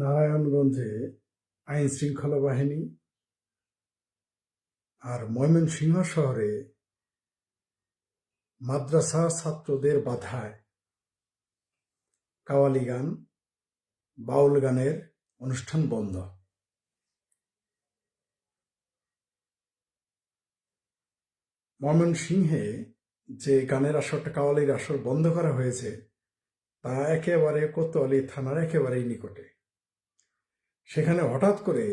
নারায়ণগঞ্জে আইন শৃঙ্খলা বাহিনী আর ময়মনসিংহ শহরে মাদ্রাসা ছাত্রদের বাধায় কাওয়ালি গান, বাউল গানের অনুষ্ঠান বন্ধ। ময়মনসিংহে যে গানের আসরটা কাওয়ালির আসর বন্ধ করা হয়েছে, তা একেবারে কোতোয়ালি থানার একেবারেই নিকটে। সেখানে হঠাৎ করে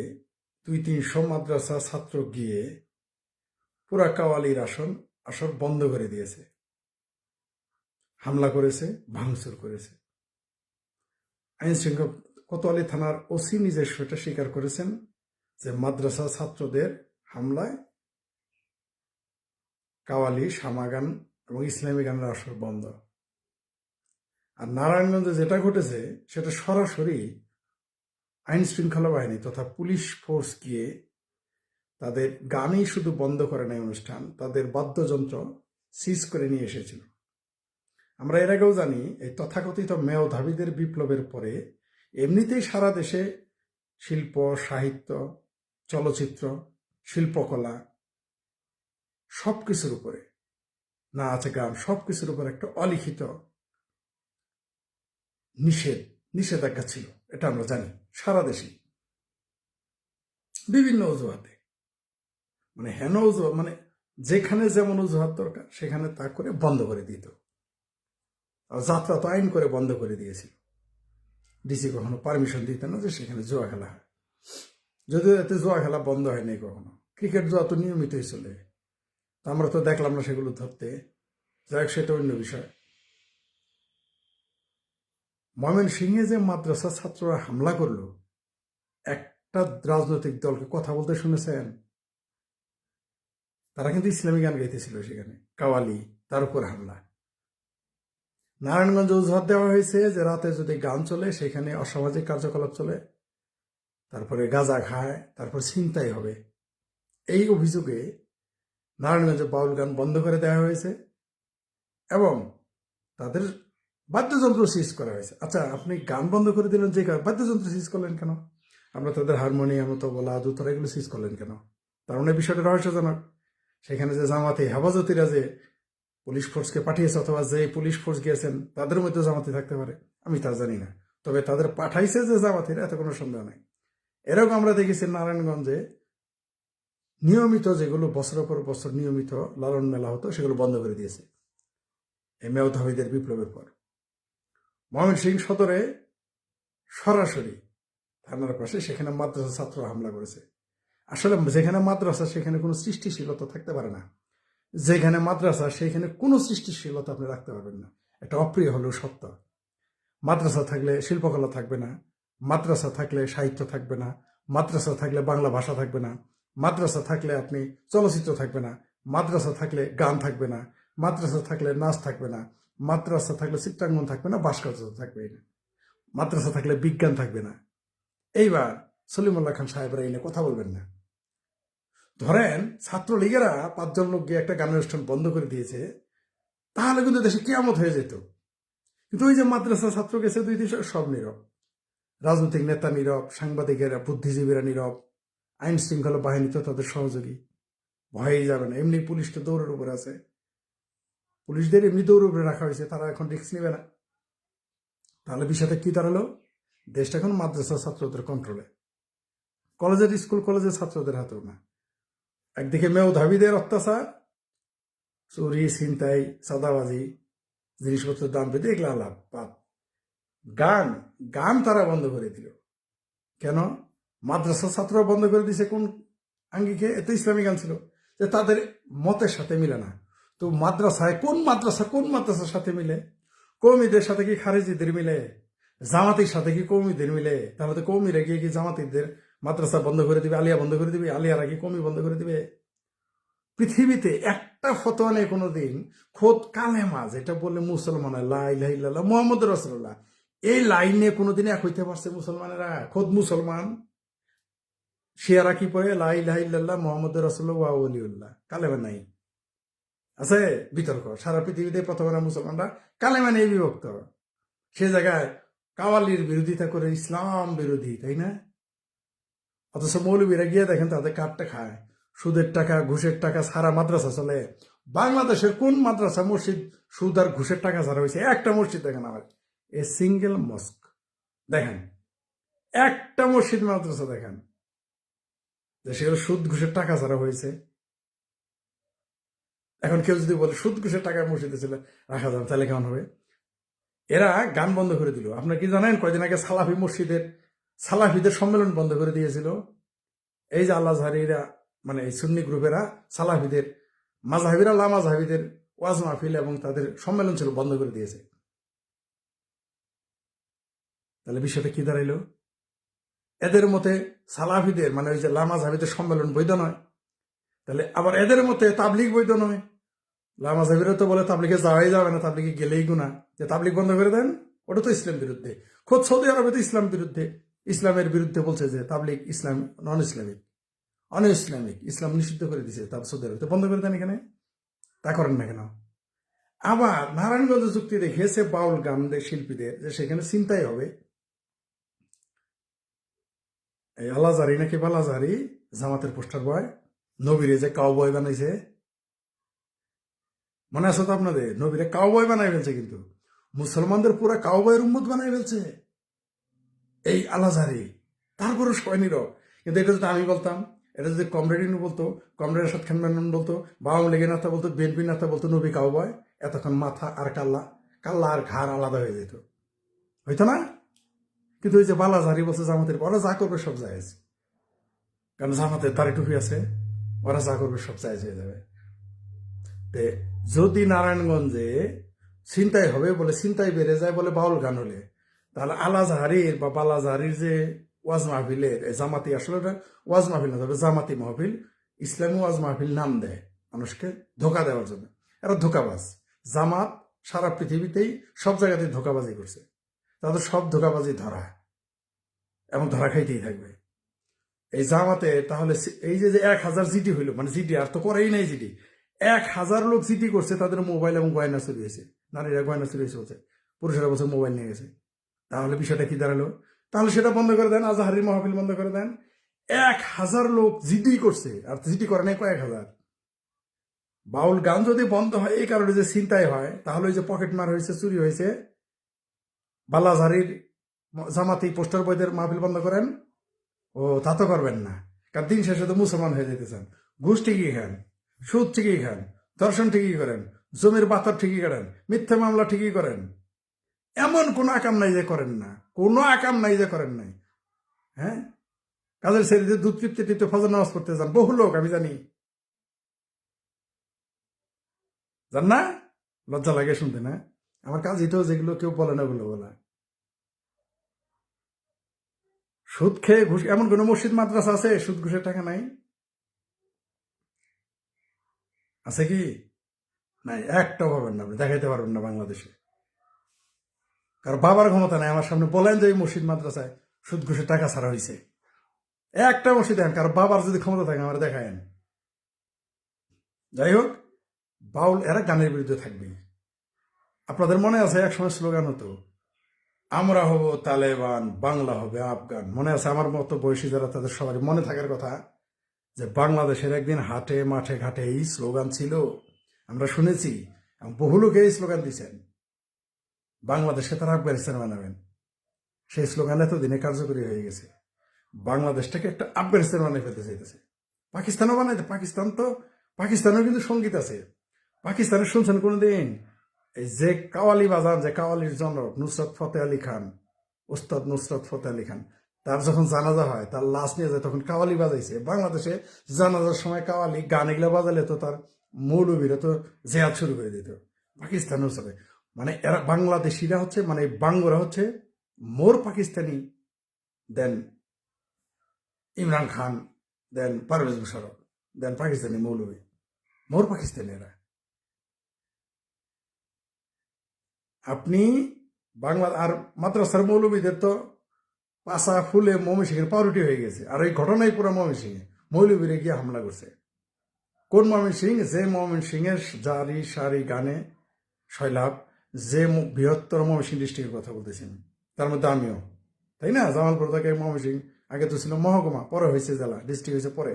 দুই তিনশো মাদ্রাসা ছাত্র গিয়ে পুরা কাওয়ালির আসন, আসর বন্ধ করে দিয়েছে। হামলা করেছে, ভাঙচুর করেছে। আইন শৃঙ্খলা কোতোয়ালি থানার ওসি নিজস্ব এটা স্বীকার করেছেন যে মাদ্রাসা ছাত্রদের হামলায় কাওয়ালি সামাগান এবং ইসলামী গানের আসর বন্ধ। আর নারায়ণগঞ্জে যেটা ঘটেছে, সেটা সরাসরি আইন শৃঙ্খলা বাহিনী তথা পুলিশ ফোর্স গিয়ে তাদের গানই শুধু বন্ধ করে নাই অনুষ্ঠান, তাদের বাদ্যযন্ত্র সিজ করে নিয়ে এসেছিল। আমরা এর আগেও জানি, এই তথাকথিত মেয়ধাবীদের বিপ্লবের পরে এমনিতেই সারা দেশে শিল্প, সাহিত্য, চলচ্চিত্র, শিল্পকলা সব কিছুর উপরে, নাচ, গান সব কিছুর উপর একটা অলিখিত নিষেধ, নিষেধাজ্ঞা ছিল, এটা আমরা জানি। সারা দেশে। বিভিন্ন অজুহাতে। মানে হেন অজুহাত মানে যেখানে যেমন অজুহাত দরকার, সেখানে তা করে বন্ধ করে দিত। যাত্রা তো আইন করে বন্ধ করে দিয়েছিল। ডিসি কখনো পারমিশন দিত না যে সেখানে জুয়া খেলা হয়। যদিও এতে জুয়া খেলা বন্ধ হয়নি কখনো। ক্রিকেট জুয়া তো নিয়মিতই চলে। আমরা তো দেখলাম না সেগুলো ধরতে। যাই সেটা অন্য বিষয়। ময়মনসিংহে যে মাদ্রাসা ছাত্ররা হামলা করল, একটা রাজনৈতিক দলকে কথা বলতে শুনেছেন? তারা কিন্তু ইসলামী গান গাইতেছিল সেখানে, কাওয়ালি, তার উপর হামলা। নারায়ণগঞ্জ অজুহাত দেওয়া হয়েছে যে রাতে যদি গান চলে, সেখানে অসামাজিক কার্যকলাপ চলে, তারপরে গাঁজা খায়, তারপর ছিনতাই হবে। এই অভিযোগে নারায়ণগঞ্জে বাউল গান বন্ধ করে দেওয়া হয়েছে এবং তাদের বাদ্যযন্ত্র সিজ করা হয়েছে। আচ্ছা আপনি গান বন্ধ করে দিলেন যে বাদ্যযন্ত্র সিজ করলেন কেন? আমরা তাদের হারমোনিয়াম তো তবলা দুতরা এগুলো সিজ করলেন কেন? তার মানে বিষয়টা রহস্যজনক। সেখানে যে জামাতে হেফাজতিরা যে পুলিশ ফোর্সকে পাঠিয়েছে অথবা যে পুলিশ ফোর্স গিয়েছেন, তাদের মধ্যে জামাতি থাকতে পারে? আমি তা জানি না। তবে তাদের পাঠাইছে যে জামাতিরা, এত কোনো সন্দেহ নাই। এরকম আমরা দেখেছি নারায়ণগঞ্জে নিয়মিত যেগুলো বছরের পর বছর নিয়মিত লালন মেলা হতো, সেগুলো বন্ধ করে দিয়েছে। এই মেয়ধাবীদের বিপ্লবের পর। ময়মনসিং সদরে সরাসরি থানার পাশে সেখানে মাদ্রাসা ছাত্র হামলা করেছে। আসলে যেখানে মাদ্রাসা, সেখানে কোনো সৃষ্টিশীলতা থাকতে পারে না। যেখানে মাদ্রাসা, সেখানে কোনো সৃষ্টিশীলতা আপনি রাখতে পারবেন না। এটা অপ্রিয় হলেও সত্য। মাদ্রাসা থাকলে শিল্পকলা থাকবে না। মাদ্রাসা থাকলে সাহিত্য থাকবে না। মাদ্রাসা থাকলে বাংলা ভাষা থাকবে না। মাদ্রাসা থাকলে আপনি চলচ্চিত্র থাকবে না। মাদ্রাসা থাকলে গান থাকবে না। মাদ্রাসা থাকলে নাচ থাকবে না, মাদ্রাসা থাকলে চিত্রাঙ্গন থাকবে না, ভাস্কর্য থাকবে না। মাদ্রাসা থাকলে বিজ্ঞান থাকবে না। এইবার সলিমুল্লাহ খান সাহেবরা এনে কথা বলবেন না। ধরেন ছাত্রলীগেরা পাঁচজন লোক গিয়ে একটা গানের অনুষ্ঠান বন্ধ করে দিয়েছে, তাহলে কিন্তু দেশে কেয়ামত হয়ে যেত। কিন্তু ওই যে মাদ্রাসা ছাত্র গেছে, দুই তিনশো সব নীরব। রাজনৈতিক নেতা নীরব, সাংবাদিকেরা, বুদ্ধিজীবীরা নীরব আইন শৃঙ্খলা বাহিনী তো তাদের সহযোগী। ভয়েই যাবে না, এমনি পুলিশ তো দৌড়ের উপরে আছে। পুলিশদের এমনি উপরে রাখা হয়েছে, তারা এখন রিস্ক নেবে না। তাহলে বিষয়টা কি দাঁড়াল? দেশটা এখন মাদ্রাসা ছাত্রদের কন্ট্রোলে কলেজের স্কুল কলেজের ছাত্রদের হাতেও না। একদিকে মেয়ধাবীদের অত্যাচার, চুরি, ছিনতাই সাদাবাজি জিনিসপত্রের দাম বেঁধে এগুলো লাভ পাপ গান গান তারা বন্ধ করে দিল। কেন? মাদ্রাসা ছাত্র বন্ধ করে দিছে কোন আঙ্গিকে? এত ইসলামী গান ছিল। যে তাদের মতের সাথে মিলে না। তো মাদ্রাসায়, কোন মাদ্রাসা, কোন মাদ্রাসার সাথে মিলে? কৌমিদের সাথে কি খারেজিদের মিলে? জামাতির সাথে কি কৌমিদের মিলে? তাহলে তো কৌমিরা গিয়ে কি জামাতিদের মাদ্রাসা বন্ধ করে দিবে, আলিয়া বন্ধ করে দিবে? আলিয়ারা কি কমি বন্ধ করে দিবে? পৃথিবীতে একটা ফতোয়া নেই কোনোদিন, খোদ কালেমা, যেটা বললে মুসলমান লাইল্লাহ মোহাম্মদ রসল্লাহ এই লাইনে কোনোদিন এক হইতে পারছে মুসলমানেরা? খোদ মুসলমান। শিয়ারা কি পড়ে? লাইল্লাহ মোহাম্মদ রসল্লাহ ওয়াউলিউল্লাহ কালেমা নাই। আছে, বিতর্ক। সারা পৃথিবীতে প্রথমরা মুসলমানরা কালেমা নিয়ে বিভক্ত। সে জায়গায় কাওয়ালির বিরোধিতা করে ইসলাম বিরোধী, তাই না? অথচ মৌলবীরা গিয়ে দেখেন তাদের কাঠটা খায়। সুদের টাকা, ঘুষের টাকা সারা মাদ্রাসা চলে। বাংলাদেশের কোন মাদ্রাসা মসজিদ সুদ আর ঘুষের টাকা ছাড়া হয়েছে? একটা মসজিদ দেখেন আমার। A single mosque. দেখেন, একটা মসজিদ মাদ্রাসা দেখেন। সেগুলো সুদ, ঘুষের টাকা ছাড়া হয়েছে। এখন কেউ যদি বলে, সুদ ঘুষের টাকা মসজিদে ছিল? রাখা যাবে তাহলে কেমন হবে? এরা গান বন্ধ করে দিল। আপনার কি জানেন, কয়দিন আগে সালাফি মসজিদের, সালাফিদের সম্মেলন বন্ধ করে দিয়েছিল। এই যে আল্লাহ জাহারিরা মানে এই সুন্নি গ্রুপেরা সালাফিদের মাজাহাবিরা লা মাজাহাবিদের ওয়াজ মাহফিল এবং তাদের সম্মেলন ছিল, বন্ধ করে দিয়েছে। তাহলে বিষয়টা কি দাঁড়াইলো? এদের মতে সালাফিদের মানে ওই যে লামা জাহাবিদের সম্মেলন বৈধ নয়। তাহলে আবার এদের মতে তাবলিক বৈধ নয়। লামা জাহাবিরা তো বলে তাবলিকে যাওয়াই যাবে না, তাবলিগে গেলেই গুণা যে তাবলিগ বন্ধ করে দেন, ওটা তো ইসলাম বিরুদ্ধে। খোদ সৌদি আরবে তো ইসলাম বিরুদ্ধে। ইসলামের বিরুদ্ধে বলছে যে তাবলিক Islam non Islamic un Islamic Islam নিষিদ্ধ করে দিছে তার সৌদি আরবে। তো বন্ধ করে দেন এখানে? তা করেন না কেন? আবার নারায়ণগঞ্জ যুক্তি দেখেছে বাউল গানদের শিল্পীদের যে সেখানে চিন্তাই হবে। এই আলাজারি নাকি বালাজারি জামাতের পোস্টার বয়। নবীরে যে কাউ বয় বানাইছে? মনে আছে তো আপনাদের? নবীরে কাউ বয় বানাই ফেলছে কিন্তু। মুসলমানদের পুরো কাউ বয়ের উম্মত বানাই ফেলছে। এই আলাজারি তারপরে নীরব কিন্তু এটা যদি আমি বলতাম, এটা যদি কমরেডিনু বলতো কমরেড আসাদ খান মেনন বলতো বাবা লেগে নেতা বলতো বিএনপি নেতা বলতো, নবী কাউ বয় এতক্ষণ মাথা আর কাল্লা কাল্লা আর ঘাড় আলাদা হয়ে যেত। হইতো না? কিন্তু ওই যে বালাজারি বলছে জামাতের ওরা যা করবে সব জায়েজ। কারণ জামাতের তারে টুপি আছে। ওরা যা করবে সব জায়েজ হয়ে যাবে তে যদি নারায়ণগঞ্জে চিন্তাই হবে বলে চিন্তাই বেড়ে যায় বলে বাউল গান হলে, তাহলে আলাজাহারির বা বালাজাহারির যে ওয়াজ মাহফিলের জামাতি আসলে ওয়াজ মাহফিল না জামাতি মাহফিল, ইসলামী ওয়াজ মাহফিল নাম দেয় মানুষকে ধোকা দেওয়ার জন্য। এরা ধোকাবাজ। জামাত সারা পৃথিবীতেই সব জায়গাতে ধোকাবাজি করছে। তাদের সব ধোকাবাজি ধরা। এবং ধরা খাইতেই থাকবে। এই জামাতে তাহলে এই যে যে এক হাজার জিডি হইল মানে জিডি আর তো করেই নাই জিডি এক হাজার লোক জিডি করছে, তাদের মোবাইল এবং গয়না চুরি হয়েছে। নারীরা গয়না চুরি হয়েছে বলছে, পুরুষেরা বলছে মোবাইল নিয়ে গেছে। তাহলে বিষয়টা কি দাঁড়াল? তাহলে সেটা বন্ধ করে দেন আজাহারি মাহফিল বন্ধ করে দেন। এক হাজার লোক জিডি করছে, আর জিডি করে নাই কয়েক হাজার। বাউল গান যদি বন্ধ হয়, এই কারণে যে চিন্তাই হয়, তাহলে ওই যে পকেট মার হয়েছে, চুরি হয়েছে। বালাজারির জামাতি পোস্টার বইদের মাহফিল বন্ধ করেন। ও, তা তো করবেন না। কারণ দিন শেষে তো মুসলমান হয়ে যেতে চান ঘুষ ঠিকই খান, সুদ ঠিকই খান দর্শন ঠিকই করেন, জমির বাতর ঠিকই করেন, মিথ্যা মামলা ঠিকই করেন। এমন কোনো আকাম নাই যে করেন না। কোনো আকাম নাই যে করেন নাই। হ্যাঁ? কাজের ছেড়ে দুধ টিপতে টিপতে ফজর নামাজ পড়তে যান। বহু লোক, আমি জানি। জান না? লজ্জা লাগে শুনতে, না? আমার কাজ তো যেগুলো কেউ বলে না, ওগুলো বলা। সুদ খেয়ে ঘুষ, এমন কোন মসজিদ, মাদ্রাসা আছে, সুদ, ঘুষের টাকা নাই? আছে কি? নাই একটাও পাবেন না আপনি, দেখাইতে পারবেন না বাংলাদেশে। কারণ বাবার ক্ষমতা নাই, আমার সামনে বলেন যে এই মসজিদ, মাদ্রাসায় সুদ, ঘুষের টাকা ছাড়া হয়েছে একটা মসজিদ দেখেন কারণ বাবার যদি ক্ষমতা থাকে, আমার দেখায়েন যাই হোক, বাউল এরা গানের বিরুদ্ধে থাকবে আপনাদের মনে আছে এক সময় স্লোগান হতো আমরা হব তালেবান, বাংলা হবে আফগান। মনে আছে আমার মতো বয়সী যারা, তাদের সবারই মনে থাকার কথা যে বাংলাদেশের একদিন হাটে, মাঠে ঘাটে এই স্লোগান ছিল। আমরা শুনেছি বহু লোকে এই স্লোগান দিচ্ছেন বাংলাদেশকে তারা আফগানিস্তান বানাবেন। সেই স্লোগান এতদিনে কার্যকরী হয়ে গেছে। বাংলাদেশটাকে একটা আফগানিস্তান বানিয়ে ফেলতে চাইতেছে। পাকিস্তানও বানাইতে পাকিস্তান তো পাকিস্তানেও কিন্তু সংগীত আছে। পাকিস্তানে শুনছেন কোনোদিন? এই যে কাওয়ালি বাজান, যে কাওয়ালির জনক, নুসরত ফতে আলী খান ওস্তাদ নুসরত ফতে আলী খান, তার যখন জানাজা হয়, তার লাশ নিয়ে যায়, তখন কাওয়ালি বাজাইছে। বাংলাদেশে জানাজার সময় কাওয়ালি গান এগুলো বাজালে তো তার মৌলবীরা তো জেহাদ শুরু করে দিত পাকিস্তান চলে মানে এরা বাংলাদেশিরা হচ্ছে মানে বাঙ্গরা হচ্ছে মোর পাকিস্তানি দেন ইমরান খান, দেন পারভেজ মুশারফ, দেন পাকিস্তানি মৌলবী, মোর পাকিস্তানি এরা। আপনি বাংলা আর মাদ্রাসার মৌলবীদের তো পাশা ফুলে ময়মনসিংহের পাউরুটি হয়ে গেছে। আর এই ঘটনাই পুরো ময়মনসিংহে মৌলবীরে গিয়ে হামলা করছে। কোন ময়মনসিং যে ময়মনসিংহের জারি সারি গানে শৈলাভ যে বৃহত্তর ময়মনসিংহ ডিস্ট্রিক্টের কথা বলতেছেন, তার মধ্যে আমিও। তাই না? জামালপুর থেকে ময়মনসিং আগে তো ছিল মহকুমা, পরে হয়েছে জেলা, ডিস্ট্রিক্ট হয়েছে পরে।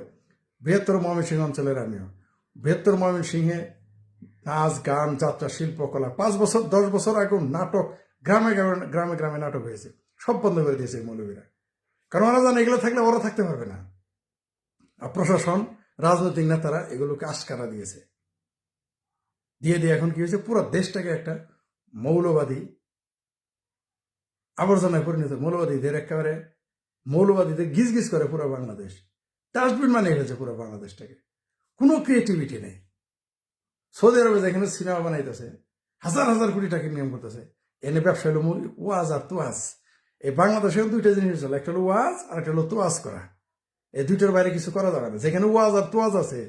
বৃহত্তর ময়মনসিংহ অঞ্চলের আমিও। বৃহত্তর ময়মনসিংহে নাচ, গান, যাত্রা, শিল্পকলা। পাঁচ বছর, দশ বছর আগে নাটক গ্রামে গ্রামে গ্রামে গ্রামে নাটক হয়েছে। সব বন্ধ করে দিয়েছে এই মৌলবীরা। কারণ ওরা জানে এগুলো থাকলে ওরা থাকতে পারবে না। আর প্রশাসন, রাজনৈতিক নেতারা এগুলোকে আশকারা দিয়েছে। দিয়ে দিয়ে এখন কি হয়েছে? পুরো দেশটাকে একটা মৌলবাদী, আবর্জনায় পরিণত মৌলবাদীদের একেবারে মৌলবাদীদের গিজ গিজ করে পুরো বাংলাদেশ। ডাস্টবিন বানিয়ে ফেলেছে পুরো বাংলাদেশটাকে। কোনো ক্রিয়েটিভিটি নেই। সৌদি আরবে যেখানে সিনেমা বানাইতেছে, হাজার হাজার কোটি টাকা নিয়ম করতেছে। এনে ব্যবসা হলো ওয়াজ আর তোয়াজ। এই বাংলাদেশেও দুইটা জিনিস চলে একটা হলো ওয়াজ আর একটা হলো তোয়াজ করা। এই দুইটার বাইরে কিছু করা যাবে না। যেখানে ওয়াজ আর তোয়াজ আছে,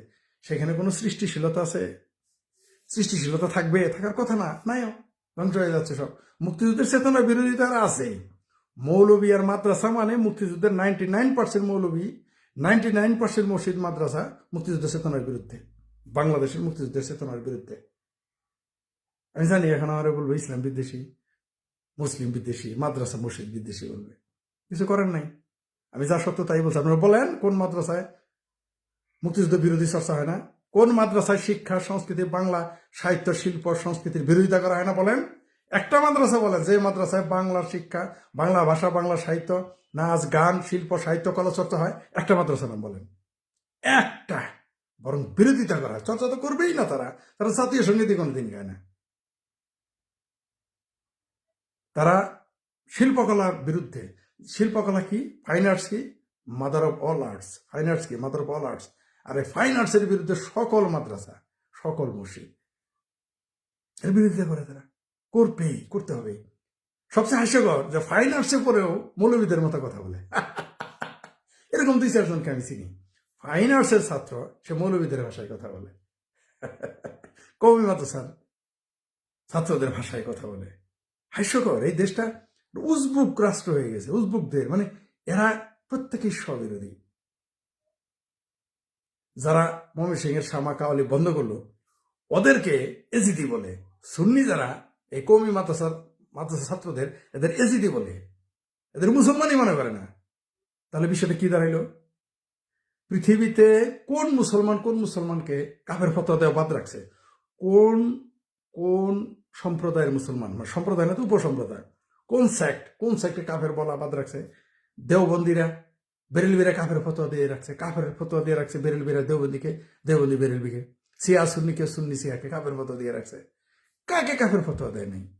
সেখানে কোনো সৃষ্টিশীলতা আছে। সৃষ্টিশীলতা থাকবে, থাকার কথা না নাইও ধ্বংস হয়ে যাচ্ছে সব। মুক্তিযুদ্ধের চেতনা বিরোধিতা আছে। মৌলবী আর মাদ্রাসা মানে মুক্তিযুদ্ধের নাইনটি নাইন পার্সেন্ট মৌলবী নাইনটি নাইন পার্সেন্ট মসজিদ, মাদ্রাসা মুক্তিযুদ্ধের চেতনার বিরুদ্ধে। বাংলাদেশের মুক্তিযুদ্ধের চেতনার বিরুদ্ধে। আমি জানি এখন আমার বলব ইসলাম বিদ্বেষী, মুসলিম বিদ্বেষী, মাদ্রাসা মসজিদ বিদ্বেষী বলবে। কিছু করেন নাই। আমি যা সত্য তাই বলছি। আপনারা বলেন, কোন মাদ্রাসায় মুক্তিযুদ্ধ বিরোধী চর্চা হয় না? কোন মাদ্রাসায় শিক্ষা, সংস্কৃতি, বাংলা সাহিত্য, শিল্প, সংস্কৃতির বিরোধিতা করা হয় না বলেন? একটা মাদ্রাসা বলেন, যে মাদ্রাসায় বাংলা শিক্ষা, বাংলা ভাষা, বাংলা সাহিত্য, নাচ, গান, শিল্প, সাহিত্য, কলা চর্চা হয়, একটা মাদ্রাসা নাম বলেন। একটা। বরং বিরোধিতা করা চর্চা তো করবেই না তারা। তারা জাতীয় সঙ্গীতই কোনোদিন গায় না। তারা শিল্পকলার বিরুদ্ধে। শিল্পকলা কি? ফাইন আর্টস কি? Mother of all arts fine arts কি? মাদার অফ অল আর্টস আর এই ফাইন আর্টসের বিরুদ্ধে সকল মাদ্রাসা, সকল মসজিদ। এর বিরোধিতা করে তারা। করবেই, করতে হবে। সবচেয়ে হাস্যকর, যে ফাইন আর্টসে পরেও মৌলবীদের মতো কথা বলে। এরকম দুই চারজনকে আমি চিনি। ফাইন আর্টসের ছাত্র, সে মৌলবীদের ভাষায় কথা বলে। কবি মাদ্রাসার ছাত্রদের ভাষায় কথা বলে। হাস্যকর, এই দেশটা উজবুক রাষ্ট্র হয়ে গেছে, উজবুকদের মানে এরা প্রত্যেকেই স্ববিরোধী। যারা মমি সিং এর শামা কাওয়ালি বন্ধ করল, ওদেরকে এজিদি বলে। সুন্নি যারা, এই কৌমি মাদ্রাসার মাদ্রাসা ছাত্রদের, এদের এজিদি বলে। এদের মুসলমানই মনে করে না। তাহলে বিষয়টা কি দাঁড়াইলো? পৃথিবীতে কোন মুসলমান, কোন মুসলমানকে কাফের ফতোয়া দেওয়া বাদ রাখছে? কোন কোন সম্প্রদায়ের মুসলমান? মানে সম্প্রদায় না তো উপসম্প্রদায়। কোন সেক্ট কোন সেক্টে কাফের বলা বাদ রাখছে? দেওবন্দিরা, বেরেলবিরা কাফের ফতোয়া দিয়ে রাখছে। কাফের ফতোয়া দিয়ে রাখছে বেরেলবিরা দেওবন্দিকে, দেওবন্দি বেরেলবিকে। সিয়া সুন্নিকে সুন্নি সিয়াকে কাফের ফতোয়া দিয়ে রাখছে। কাকে কাফের ফতোয়া দেয় নাই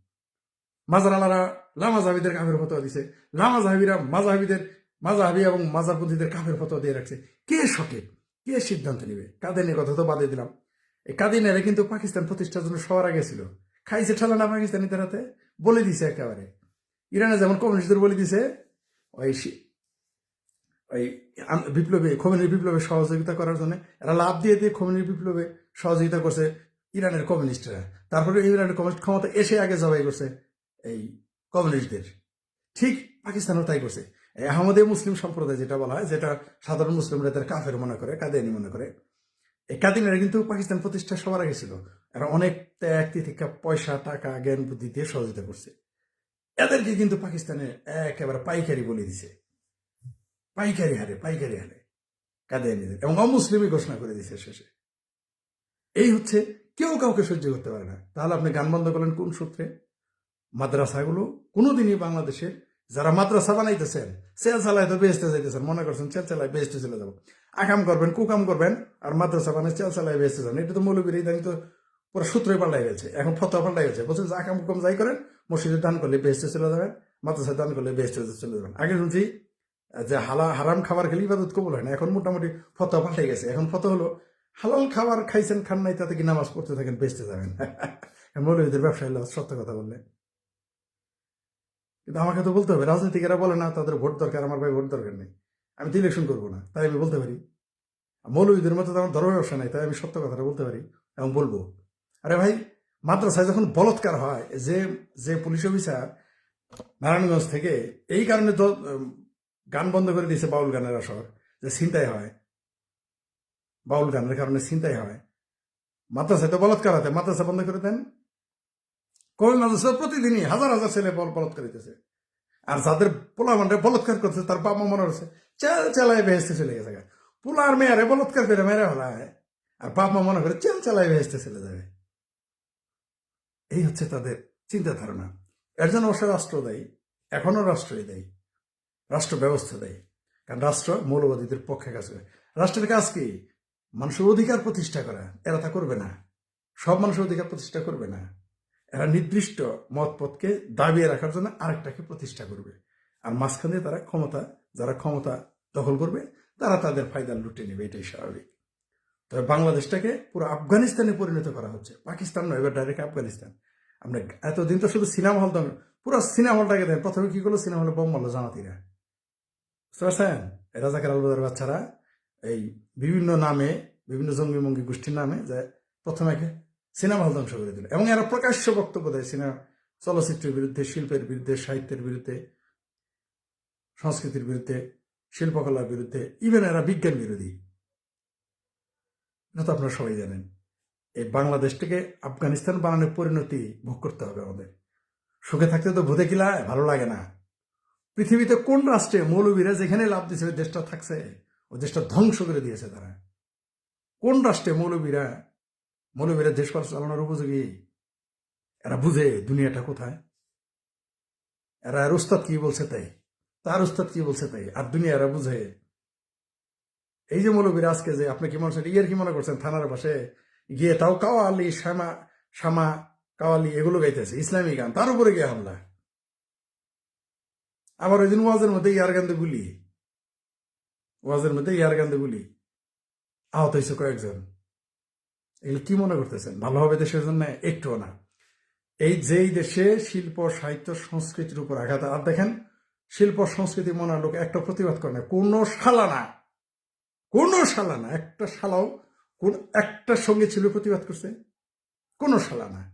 লামা জাহাবিদের কাফের ফতোয়া দিছে। লামা জাহাবিরা মাজাহাবি এবং মাজারপন্থীদের কাফের ফতোয়া দিয়ে রাখছে। কে সঠিক কে সিদ্ধান্ত নেবে? কাদের কথা তো বাদে দিলাম। এই কাদিনেরা কিন্তু পাকিস্তান প্রতিষ্ঠার জন্য সবার আগে ছিল। খাইছে ঠেলা না পাকিস্তানিদের হাতে? বলে দিছে একেবারে। ইরানে যেমন কমিউনিস্টদের বলে দিছে, ওই ওই বিপ্লবে, খোমেনির বিপ্লবে সহযোগিতা করার জন্য এরা লাভ দিয়ে দিয়ে খোমেনির বিপ্লবে সহযোগিতা করছে ইরানের কমিউনিস্টরা। তারপরে ইরানের কমিউনিস্ট ক্ষমতা এসে আগে জবাই করছে এই কমিউনিস্টদের। ঠিক পাকিস্তানও তাই করছে। আহমদে মুসলিম সম্প্রদায় যেটা বলা হয়, যেটা সাধারণ মুসলিমরা তার কাফের মনে করে, কাদিয়ানি মনে করে, এই কাদিনেরা কিন্তু পাকিস্তান প্রতিষ্ঠা সবার আগে ছিল। এরা অনেক ত্যাগ, তিতিক্ষা, পয়সা, টাকা, জ্ঞান, বুদ্ধি দিয়ে সহযোগিতা করছে। এদেরকে কিন্তু পাকিস্তানে একেবারে পাইকারি বলে দিছে। পাইকারি হারে পাইকারি হারে কাদিয়ানিদের, এবং অমুসলিমই ঘোষণা করে দিছে শেষে। এই হচ্ছে, কেউ কাউকে সহ্য করতে পারে না। তাহলে আপনি গান বন্ধ করলেন কোন সূত্রে? মাদ্রাসাগুলো কোনোদিনই বাংলাদেশে যারা মাদ্রাসা বানাইতেছেন সেল চালায় তো বেসতে যাইতেছেন, মনে করছেন চেল চালায় বেসতে চলে যাব। আকাম করবেন, কুকাম করবেন, আর মাদ্রাসা বানাই চেল চালায় বেসতে যান এটা তো মৌলবীর ইদানি তো পুরো সূত্রই পাল্টাই গেছে, এখন ফতোয়া পাল্টাই গেছে। বলছেন যে আকাম কুকাম যাই করেন, মসজিদে দান করলে বেসতে চলে যাবেন, মাদ্রাসায় দান করলে বেসতে চলে যাবেন। আগে শুনছি, যে হালা হারাম খাবার খেলে ইবাদত কবুল হয় না, এখন মোটামুটি ফতোয়া পাল্টাই গেছে। এখন ফতো হলো, হালাল খাবার খাইছেন, খান নাই, তাতে কি নামাজ পড়তে থাকেন বেসতে যাবেন? মৌলবীদের ব্যবসায় লস সত্য কথা বললে। কিন্তু আমাকে তো বলতে হবে, রাজনীতিকেরা বলে না, তাদের ভোট দরকার, আমার ভাই ভোট দরকার নেই। আমি তো ইলেকশন করব না, তাই আমি বলতে পারি। মৌলবীদের মতো তো আমার ধর্ম ব্যবসা নাই, তাই আমি সত্য কথাটা বলতে পারি এবং বলব। আরে ভাই, মাদ্রাসায় যখন বলৎকার হয় যে যে পুলিশ অফিসার নারায়ণগঞ্জ থেকে, এই কারণে তো গান বন্ধ করে দিয়েছে বাউল গানের আসর, যে ছিনতাই হয়। বাউল গানের কারণে ছিনতাই হয়। মাদ্রাসায় তো বলৎকার হতে মাদ্রাসা বন্ধ করে দেন। কবি মাদ্রাসা প্রতিদিনই হাজার হাজার ছেলে বল বলৎকার দিতেছে আর যাদের পোলা মানে বলৎকার করছে, তার বাবা মনে হচ্ছে চেল চেলায় বেহেস্তে চলে গেছে পোলার মেয়ারে বলৎকার করে মেরে হলায়, আর বাপ মা মনে করে, চেল চেলায় বেহেস্তে চলে যাবে। এই হচ্ছে তাদের চিন্তা ধারণা এর জন্য অবশ্য রাষ্ট্র দেয় এখনও রাষ্ট্রই দেয় রাষ্ট্র ব্যবস্থা দেয়, কারণ রাষ্ট্র মৌলবাদীদের পক্ষে কাজ করে। রাষ্ট্রের কাজ কি? মানুষের অধিকার প্রতিষ্ঠা করা, এরা তা করবে না। সব মানুষের অধিকার প্রতিষ্ঠা করবে না। এরা নির্দিষ্ট মত পথকে দাবিয়ে রাখার জন্য আরেকটাকে প্রতিষ্ঠা করবে। আর মাঝখানে তারা ক্ষমতা, যারা ক্ষমতা দখল করবে, তারা তাদের ফায়দা লুটে নেবে, এটাই স্বাভাবিক। তবে বাংলাদেশটাকে পুরো আফগানিস্তানে পরিণত করা হচ্ছে। পাকিস্তান নয়, এবার ডাইরেক্ট আফগানিস্তান। আমরা এতদিন তো শুধু সিনেমা হল তো পুরো সিনেমা হলটাকে দেন প্রথমে কি করল? সিনেমা হলে বোম মারলো জামাতিরা। বুঝতে পারছেন? রাজাকার আলবদার বাচ্চারা, এই বিভিন্ন নামে, বিভিন্ন জঙ্গি মঙ্গি গোষ্ঠীর নামে যে প্রথমে সিনেমা হল ধ্বংস করে দিল। এবং এরা প্রকাশ্য বক্তব্য দেয় সিনেমা চলচ্চিত্রের বিরুদ্ধে, শিল্পের বিরুদ্ধে, সাহিত্যের বিরুদ্ধে, সংস্কৃতির বিরুদ্ধে, শিল্পকলার বিরুদ্ধে ইভেন এরা বিজ্ঞান বিরোধী। এটা তো আপনারা সবাই জানেন। এই বাংলাদেশটাকে আফগানিস্তান বানানোর পরিণতি ভোগ করতে হবে আমাদের। সুখে থাকতে তো ভূতে কিলায় ভালো লাগে না। পৃথিবীতে কোন রাষ্ট্রে মৌলবীরা যেখানে লাভ দিয়েছে দেশটা থাকছে ও দেশটা ধ্বংস করে দিয়েছে তারা। কোন রাষ্ট্রে মৌলবীরা মৌলবীরা দেশ চালানোর উপযোগী। এরা বুঝে দুনিয়াটা কোথায়। এরা আর উস্তাদ কি বলছে তাই? তার উস্তাদ কি বলছে তাই? আর দুনিয়া এরা বুঝে। এই যে মৌলবীরা আজকে যে আপনি কি মনে করছেন ইয়ের কি মনে করছেন? থানার পাশে গিয়ে তাও কাওয়ালি, শ্যামা শ্যামা, কাওয়ালি এগুলো গাইতেছে, ইসলামী গান। তার উপরে গিয়ে হামলা। আবার ওই দিন ওয়াজের মধ্যে ইয়ার গান্ধে গুলি। ওয়াজের মধ্যে ইয়ার গান্ধে গুলি। আহত হয়েছে কয়েকজন। এগুলো কি মনে করতেছেন? ভালো হবে দেশের জন্য একটুও না। এই যেই দেশে শিল্প, সাহিত্য, সংস্কৃতির উপর আঘাত, আর দেখেন, শিল্প, সংস্কৃতি মনে লোক একটা প্রতিবাদ করে না। কোনো শালা না। কোনো শালা না। একটা শালাও কোন একটা সঙ্গে ছিল প্রতিবাদ করছে। কোনো শালা না।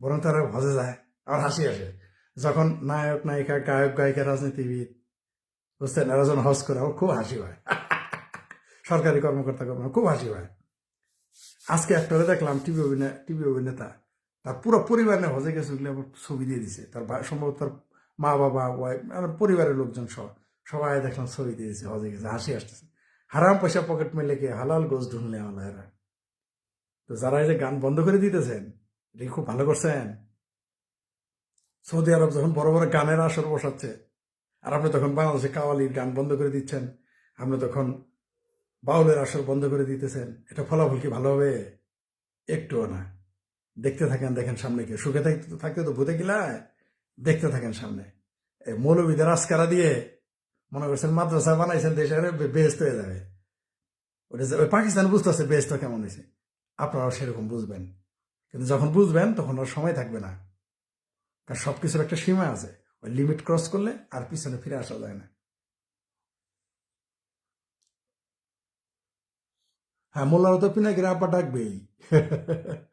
বরং তারা ভজে যায় আর হাসি আসে। যখন নায়ক, নায়িকা, গায়ক, গায়িকা, রাজনীতিবিদ, বুঝছেন? এরা যখন হজ করে খুব হাসি হয় সরকারি কর্মকর্তা কর্ম খুব হাসি হয় আজকে একটা দেখলাম টিভি অভিনয় টিভি অভিনেতা, তার পুরো পরিবার নিয়ে হজে গেছে ওগুলো আবার ছবি দিয়ে দিছে। তার সম্ভবত তার মা, বাবা, ওয়াইফ আর পরিবারের লোকজন সহ সবাই দেখলাম ছবি দিয়ে দিয়েছে হজে গেছে, হাসি আসতেছে হারাম পয়সা পকেট মেলে কে হালাল গোছ ঢুনলে আমার তো যারা এই যে গান বন্ধ করে দিতেছেন, এটা খুব ভালো করছেন? সৌদি আরব যখন বড় বড় গানের আসর বসাচ্ছে, আর আপনি তখন বাংলাদেশে কাওয়ালির গান বন্ধ করে দিচ্ছেন, আপনি তখন বাউলের আসর বন্ধ করে দিতেছেন, এটা ফলাফল কি ভালো হবে? একটুও না। দেখতে থাকেন, দেখেন সামনে কে। সুখে থাকতে থাকতে তো ভূতে গিলায়। দেখতে থাকেন সামনে। এই মৌলবীদের আজকারা দিয়ে মনে করছেন মাদ্রাসা বানাইছেন দেশের বেস্ট হয়ে যাবে। ওটা পাকিস্তান বুঝতেছে বেস্ট কেমন হয়েছে। আপনারাও সেরকম বুঝবেন। কিন্তু যখন বুঝবেন, তখন আর সময় থাকবে না। কারণ সবকিছুর একটা সীমা আছে। ওই লিমিট ক্রস করলে আর পিছনে ফিরে আসা যায় না। হ্যাঁ মোল্লারা তো পিনাকির আব্বা ডাকবেই।